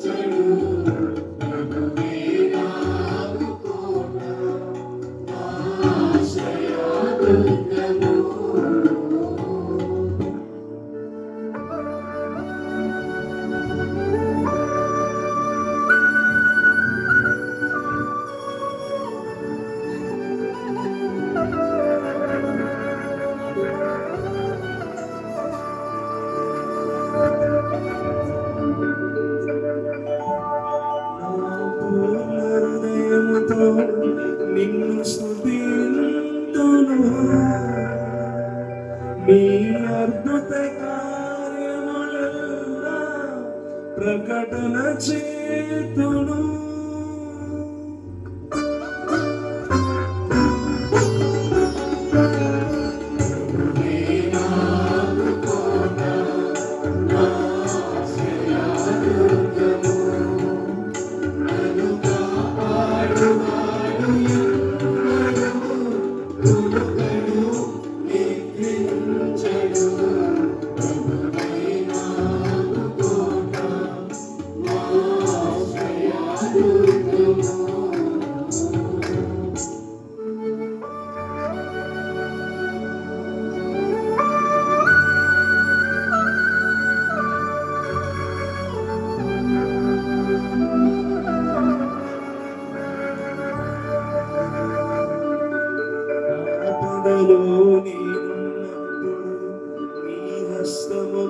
హృదయముతో నిన్ను స్తుతింతును నీ అద్భుత కార్యములెల్లా ప్రకటన చేతును. ఆపదలో నేనున్నప్పుడు నీ హస్తము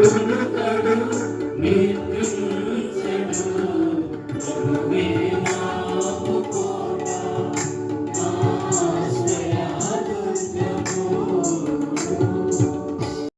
Gracias.